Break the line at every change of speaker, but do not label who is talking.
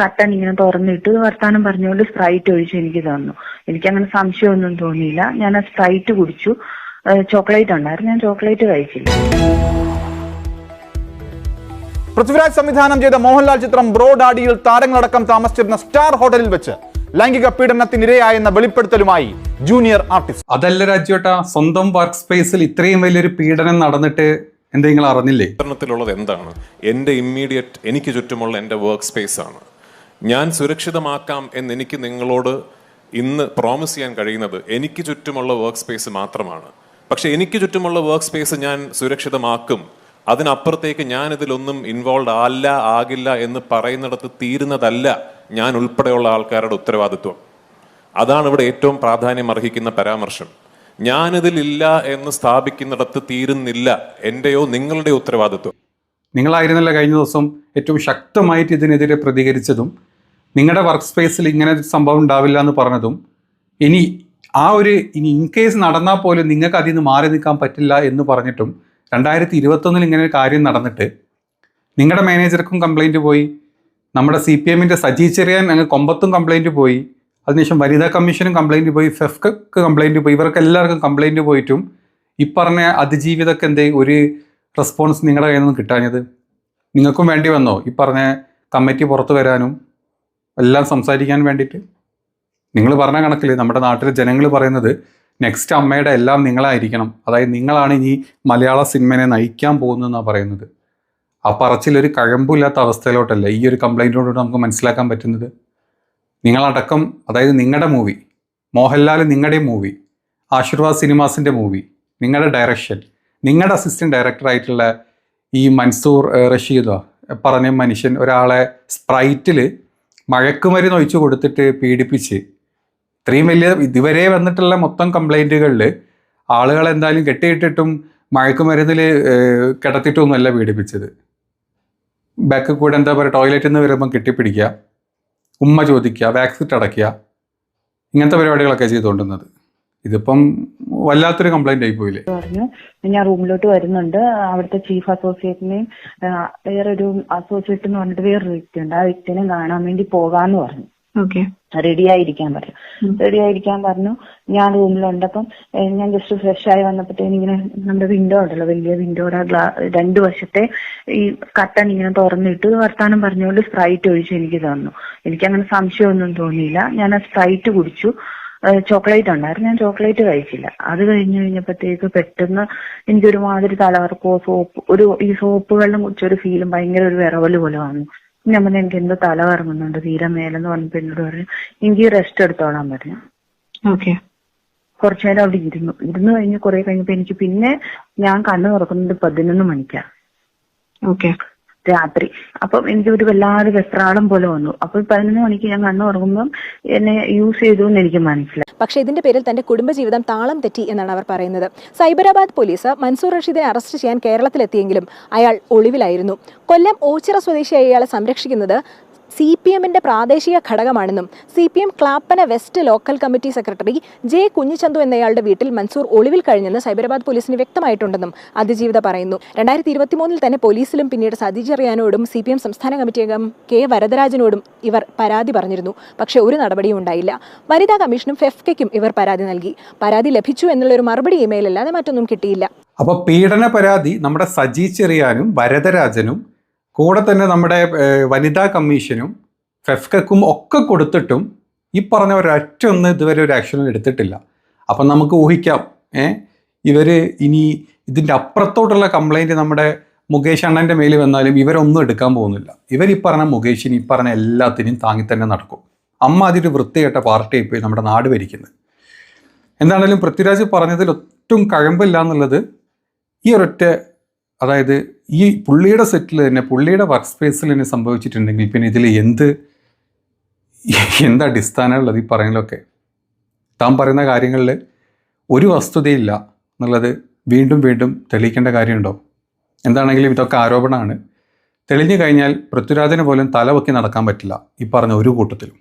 കട്ടൻ ഇങ്ങനെ തുറന്നിട്ട് വർത്താനം പറഞ്ഞുകൊണ്ട് സ്പ്രൈറ്റ് ഒഴിച്ച് എനിക്ക് തന്നു. എനിക്ക് അങ്ങനെ സംശയമൊന്നും തോന്നിയില്ല. ഞാൻ ആ സ്പ്രൈറ്റ് കുടിച്ചു. ചോക്ലേറ്റ് ഉണ്ടായിരുന്നു. ഞാൻ ചോക്ലേറ്റ് കഴിച്ചില്ല.
പൃഥ്വിരാജ് സംവിധാനം ചെയ്ത മോഹൻലാൽ ചിത്രം ബ്രോഡാഡിയിൽ താരങ്ങളടക്കം താമസിച്ചിരുന്ന സ്റ്റാർ ഹോട്ടലിൽ വെച്ച് ലൈംഗിക പീഡനത്തിനിരയായെന്ന വെളിപ്പെടുത്തലുമായി ജൂനിയർ ആർട്ടിസ്റ്റ്.
അതല്ല രാജ്യോട്ട സ്വന്തം വർക്ക് സ്പേസിൽ ഇത്രയും വലിയൊരു പീഡനം നടന്നിട്ട് എന്തെങ്കിലും അറിഞ്ഞില്ലേ?
എന്താണ്? എന്റെ ഇമ്മീഡിയറ്റ് എനിക്ക് ചുറ്റുമുള്ള എന്റെ വർക്ക് സ്പേസ് ആണ്. ഞാൻ സുരക്ഷിതമാക്കാം എന്ന് എനിക്ക് നിങ്ങളോട് ഇന്ന് പ്രോമിസ് ചെയ്യാൻ കഴിയുന്നത് എനിക്ക് ചുറ്റുമുള്ള വർക്ക് സ്പേസ് മാത്രമാണ്. പക്ഷെ എനിക്ക് ചുറ്റുമുള്ള വർക്ക് സ്പേസ് ഞാൻ സുരക്ഷിതമാക്കും. അതിനപ്പുറത്തേക്ക് ഞാൻ ഇതിലൊന്നും ഇൻവോൾവ് അല്ല ആകില്ല എന്ന് പറയുന്നിടത്ത് തീരുന്നതല്ല ഞാൻ ഉൾപ്പെടെയുള്ള ആൾക്കാരുടെ ഉത്തരവാദിത്വം. അതാണ് ഇവിടെ ഏറ്റവും പ്രാധാന്യം അർഹിക്കുന്ന പരാമർശം. ഞാനിതിലില്ല എന്ന് സ്ഥാപിക്കുന്നിടത്ത് തീരുന്നില്ല എന്റെയോ നിങ്ങളുടെ ഉത്തരവാദിത്വം.
നിങ്ങളായിരുന്നല്ലോ കഴിഞ്ഞ ദിവസം ഏറ്റവും ശക്തമായിട്ട് ഇതിനെതിരെ പ്രതികരിച്ചതും നിങ്ങളുടെ വർക്ക് സ്പേസിൽ ഇങ്ങനെ സംഭവം ഉണ്ടാവില്ല എന്ന് പറഞ്ഞതും ഇനി ആ ഒരു ഇനി ഇൻ കേസ് നടന്നാൽ പോലും നിങ്ങൾക്ക് അതിൽ നിന്ന് മാറി നിൽക്കാൻ പറ്റില്ല എന്ന് പറഞ്ഞിട്ടും രണ്ടായിരത്തി ഇരുപത്തൊന്നിൽ ഇങ്ങനെ ഒരു കാര്യം നടന്നിട്ട് നിങ്ങളുടെ മാനേജർക്കും കംപ്ലൈന്റ് പോയി. നമ്മുടെ സി പി എമ്മിന്റെ സജി ചെറിയാൻ അങ്ങ് കൊമ്പത്തും കംപ്ലൈന്റ് പോയി. അതിനുശേഷം വനിതാ കമ്മീഷനും കംപ്ലൈന്റ് പോയി. ഫെഫ്ക്ക് കംപ്ലൈന്റ് പോയി. ഇവർക്ക് എല്ലാവർക്കും കംപ്ലൈന്റ് പോയിട്ടും ഈ പറഞ്ഞ അതിജീവിതക്ക് എന്തേ ഒരു റെസ്പോൺസ് നിങ്ങളുടെ കയ്യിൽ നിന്ന് കിട്ടാഞ്ഞത്? നിങ്ങൾക്കും വേണ്ടി വന്നോ? ഈ പറഞ്ഞ കമ്മിറ്റി പുറത്തു വരാനും? എല്ലാം സംസാരിക്കാൻ വേണ്ടിയിട്ട്. നിങ്ങൾ പറഞ്ഞ കണക്കിൽ നമ്മുടെ നാട്ടിലെ ജനങ്ങൾ പറയുന്നത് നെക്സ്റ്റ് അമ്മയുടെ എല്ലാം നിങ്ങളായിരിക്കണം. അതായത് നിങ്ങളാണ് ഇനി മലയാള സിനിമയെ നയിക്കാൻ പോകുന്നതെന്നാണ് പറയുന്നത്. ആ പറച്ചിലൊരു കഴമ്പില്ലാത്ത അവസ്ഥയിലോട്ടല്ല ഈ ഒരു കംപ്ലൈന്റിനോട് നമുക്ക് മനസ്സിലാക്കാൻ പറ്റുന്നത്. നിങ്ങളടക്കം അതായത് നിങ്ങളുടെ മൂവി മോഹൻലാൽ നിങ്ങളുടെ മൂവി ആശീർവാദ് സിനിമാസിന്റെ മൂവി നിങ്ങളുടെ ഡയറക്ഷൻ നിങ്ങളുടെ അസിസ്റ്റന്റ് ഡയറക്ടറായിട്ടുള്ള ഈ മൻസൂർ റഷീദോ പറഞ്ഞ മനുഷ്യൻ ഒരാളെ സ്പ്രൈറ്റിൽ മഴക്കുമരുന്ന് ഒഴിച്ചു കൊടുത്തിട്ട് പീഡിപ്പിച്ച്. ഇത്രയും വലിയ ഇതുവരെ വന്നിട്ടുള്ള മൊത്തം കംപ്ലൈന്റുകളിൽ ആളുകൾ എന്തായാലും കെട്ടിയിട്ടിട്ടും മഴക്കുമരുന്നിൽ കിടത്തിയിട്ടൊന്നുമല്ല പീഡിപ്പിച്ചത്. ബാക്കിൽ കൂടെ എന്താ പറയുക ടോയ്ലറ്റിൽ നിന്ന് വരുമ്പം കെട്ടിപ്പിടിക്കുക ഉമ്മ ചോദിക്കുക വാക്സിറ്റ് അടയ്ക്കുക ഇങ്ങനത്തെ പരിപാടികളൊക്കെ ചെയ്തുകൊണ്ടുന്നത് ഇതിപ്പം വല്ലാത്തൊരു കംപ്ലൈന്റ് ആയി ആയിപ്പോയില്ലേ
പറഞ്ഞു ഞാൻ റൂമിലോട്ട് വരുന്നുണ്ട്. അവിടുത്തെ ചീഫ് അസോസിയേറ്റിനെയും വേറൊരു അസോസിയേറ്റ് എന്ന് പറഞ്ഞിട്ട് വേറൊരു വ്യക്തിയുണ്ട്. ആ വ്യക്തിനെ കാണാൻ വേണ്ടി പോകാന്ന് പറഞ്ഞു.
ഓക്കെ
റെഡി ആയിരിക്കാൻ പറഞ്ഞു. റെഡി ആയിരിക്കാൻ പറഞ്ഞു. ഞാൻ റൂമിലുണ്ട് അപ്പം ഞാൻ ജസ്റ്റ് ഫ്രഷ് ആയി വന്നപ്പോഴത്തേന് ഇങ്ങനെ നമ്മുടെ വിൻഡോ ഉണ്ടല്ലോ വലിയ വിൻഡോയുടെ ഗ്ലാ രണ്ടു വശത്തെ ഈ കട്ടൺ ഇങ്ങനെ തുറന്നിട്ട് വർത്താനം പറഞ്ഞുകൊണ്ട് സ്പ്രൈറ്റ് ഒഴിച്ച് എനിക്ക് തന്നു. എനിക്ക് അങ്ങനെ സംശയമൊന്നും തോന്നിയില്ല. ഞാൻ ആ സ്പ്രൈറ്റ് കുടിച്ചു. ചോക്ലേറ്റ് ഉണ്ടായിരുന്നു. ഞാൻ ചോക്ലേറ്റ് കഴിച്ചില്ല. അത് കഴിഞ്ഞു കഴിഞ്ഞപ്പോഴത്തേക്ക് പെട്ടെന്ന് എനിക്ക് ഒരുമാതിരി തലവർക്കോ സോപ്പ് ഒരു ഈ സോപ്പുകളിലും വെള്ളം കുടിച്ചൊരു ഫീലും ഭയങ്കര ഒരു വിറവൽ പോലെ വന്നു. ഞാൻ പറഞ്ഞു എനിക്ക് എന്തോ തല കറങ്ങുന്നുണ്ട് തീരെ മേലെന്ന് പറഞ്ഞപ്പോ എന്നോട് പറഞ്ഞു എനിക്ക് റെസ്റ്റ് എടുത്തോളാൻ പറഞ്ഞു.
ഓക്കെ.
കുറച്ചു നേരം അവിടെ ഇരുന്നു. ഇരുന്നു കഴിഞ്ഞ് കുറെ കഴിഞ്ഞപ്പോ എനിക്ക് പിന്നെ ഞാൻ കണ്ണു തുറക്കുന്നത് പതിനൊന്ന് മണിക്കാണ്
ഓക്കെ.
രാത്രി. അപ്പം എനിക്ക് ഒരു വല്ലാതെ വെപ്രാളം പോലെ വന്നു. അപ്പൊ പതിനൊന്ന് മണിക്ക് ഞാൻ കണ്ണു ഉറങ്ങുമ്പം എന്നെ യൂസ് ചെയ്തു എന്ന് എനിക്ക് മനസ്സിലായി.
പക്ഷേ ഇതിന്റെ പേരിൽ തന്റെ കുടുംബജീവിതം താളം തെറ്റി എന്നാണ് അവർ പറയുന്നത്. സൈബരാബാദ് പോലീസ് മൻസൂർ റഷീദിനെ അറസ്റ്റ് ചെയ്യാൻ കേരളത്തിലെത്തിയെങ്കിലും അയാൾ ഒളിവിലായിരുന്നു. കൊല്ലം ഓച്ചിറ സ്വദേശിയായ ഇയാളെ സംരക്ഷിക്കുന്നത് സി പി എമ്മിന്റെ പ്രാദേശിക ഘടകമാണെന്നും C P M Clappana west local committee secretary J Kunhichanthu എന്നയാളുടെ വീട്ടിൽ മൻസൂർ ഒളിവിൽ കഴിഞ്ഞെന്ന് സൈബരാബാദ് പോലീസിന് വ്യക്തമായിട്ടുണ്ടെന്നും അതിജീവിത പറയുന്നു. രണ്ടായിരത്തി ഇരുപത്തിമൂന്നിൽ തന്നെ പോലീസിലും പിന്നീട് സതി ചെറിയാനോടും സി പി എം സംസ്ഥാന കമ്മിറ്റി അംഗം കെ വരദരാജനോടും ഇവർ പരാതി പറഞ്ഞിരുന്നു. പക്ഷേ ഒരു നടപടിയും ഉണ്ടായില്ല. വനിതാ കമ്മീഷനും ഫെഫ്കയ്ക്കും ഇവർ പരാതി നൽകി. പരാതി ലഭിച്ചു എന്നുള്ളൊരു മറുപടി ഇമെയിലല്ലാതെ മറ്റൊന്നും കിട്ടിയില്ല.
അപ്പോൾ പീഡന പരാതി നമ്മുടെ സജി ചെറിയാനും ഭരതരാജനും കൂടെ തന്നെ നമ്മുടെ വനിതാ കമ്മീഷനും ഫെഫ്കക്കും ഒക്കെ കൊടുത്തിട്ടും ഈ പറഞ്ഞ ഒരൊറ്റ ഒന്ന് ഇതുവരെ ഒരു ആക്ഷനും എടുത്തിട്ടില്ല. അപ്പം നമുക്ക് ഊഹിക്കാം ഏ ഇവർ ഇനി ഇതിന്റെ അപ്പുറത്തോട്ടുള്ള കംപ്ലൈന്റ് നമ്മുടെ മുകേഷ് അണ്ണന്റെ മേലിൽ വന്നാലും ഇവരൊന്നും എടുക്കാൻ പോകുന്നില്ല. ഇവർ ഈ പറഞ്ഞ മുകേഷിന് ഈ പറഞ്ഞ എല്ലാത്തിനും താങ്ങി തന്നെ നടക്കും. അമ്മ അതിന്റെ വൃത്തികെട്ട പാർട്ടിയായി പോയി നമ്മുടെ നാട് ഭരിക്കുന്നത്. എന്താണേലും പൃഥ്വിരാജ് പറഞ്ഞതിൽ ഒട്ടും കഴമ്പില്ല എന്നുള്ളത് ഈ ഒരൊറ്റ അതായത് ഈ പുള്ളിയുടെ സെറ്റിൽ തന്നെ പുള്ളിയുടെ വർക്ക് സ്പേസിൽ തന്നെ സംഭവിച്ചിട്ടുണ്ടെങ്കിൽ പിന്നെ ഇതിൽ എന്ത് എന്താ അടിസ്ഥാനമുള്ളത് ഈ പറയുന്നതൊക്കെ താൻ പറയുന്ന കാര്യങ്ങളിൽ ഒരു വസ്തുതയില്ല എന്നുള്ളത് വീണ്ടും വീണ്ടും തെളിയിക്കേണ്ട കാര്യമുണ്ടോ? എന്താണെങ്കിലും ഇതൊക്കെ ആരോപണമാണ്. തെളിഞ്ഞു കഴിഞ്ഞാൽ പൃഥ്വിരാജിന് പോലും തലവെക്കി നടക്കാൻ പറ്റില്ല ഈ പറഞ്ഞ ഒരു കൂട്ടത്തിലും.